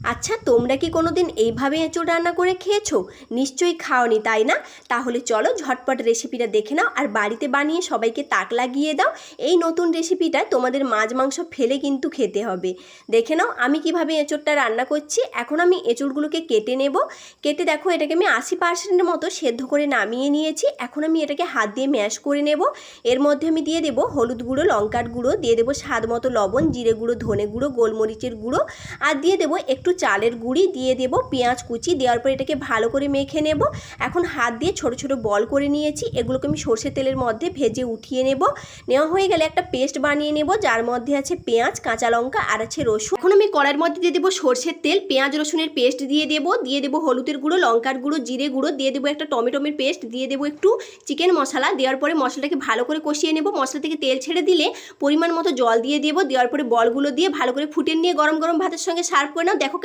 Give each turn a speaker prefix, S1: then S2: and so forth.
S1: আচ্ছা তোমরা কি কোনোদিন এইভাবে এঁচোড় রান্না করে খেয়েছো? নিশ্চয়ই খাওনি, তাই না? তাহলে চলো ঝটপট রেসিপিটা দেখে নাও আর বাড়িতে বানিয়ে সবাইকে তাক লাগিয়ে দাও। এই নতুন রেসিপিটা তোমাদের মাছ মাংস ফেলে কিন্তু খেতে হবে। দেখে নাও আমি কীভাবে এঁচোড়টা রান্না করছি। এখন আমি এঁচোড়গুলোকে কেটে নেব। কেটে দেখো এটাকে আমি আশি পার্সেন্টের মতো সেদ্ধ করে নামিয়ে নিয়েছি। এখন আমি এটাকে হাত দিয়ে ম্যাশ করে নেব। এর মধ্যে আমি দিয়ে দেবো হলুদ গুঁড়ো, লঙ্কার গুঁড়ো, দিয়ে দেবো স্বাদ মতো লবণ, জিরে গুঁড়ো, ধনে গুঁড়ো, গোলমরিচের গুঁড়ো আর দিয়ে দেবো একটু চালের গুঁড়ি দিয়ে দেবো, পেঁয়াজ কুচি দেওয়ার পর এটাকে ভালো করে মেখে নেব। এখন হাত দিয়ে ছোট ছোট বল করে নিয়েছি, এগুলোকে আমি সর্ষের তেলের মধ্যে ভেজে উঠিয়ে নেব। নেওয়া হয়ে গেলে একটা পেস্ট বানিয়ে নেব, যার মধ্যে আছে পেঁয়াজ, কাঁচা লঙ্কা আর আছে রসুন। এখন আমি কড়াইয়ের মধ্যে দিয়ে দেবো সর্ষের তেল, পেঁয়াজ, রসুনের পেস্ট দিয়ে দেবো দিয়ে দেবো হলুদের গুঁড়ো, লঙ্কার গুঁড়ো, জিরে গুঁড়ো, দিয়ে দেবো একটা টমেটোমের পেস্ট, দিয়ে দেবো একটু চিকেন মশলা। দেওয়ার পরে মশলাটাকে ভালো করে কষিয়ে নেব। মশলা থেকে তেল ছেড়ে দিলে পরিমাণ মতো জল দিয়ে দেবো, দেওয়ার পরে বলগুলো দিয়ে ভালো করে ফুটিয়ে নিয়ে গরম গরম ভাতের সঙ্গে সার্ভ করে নাও। দেখো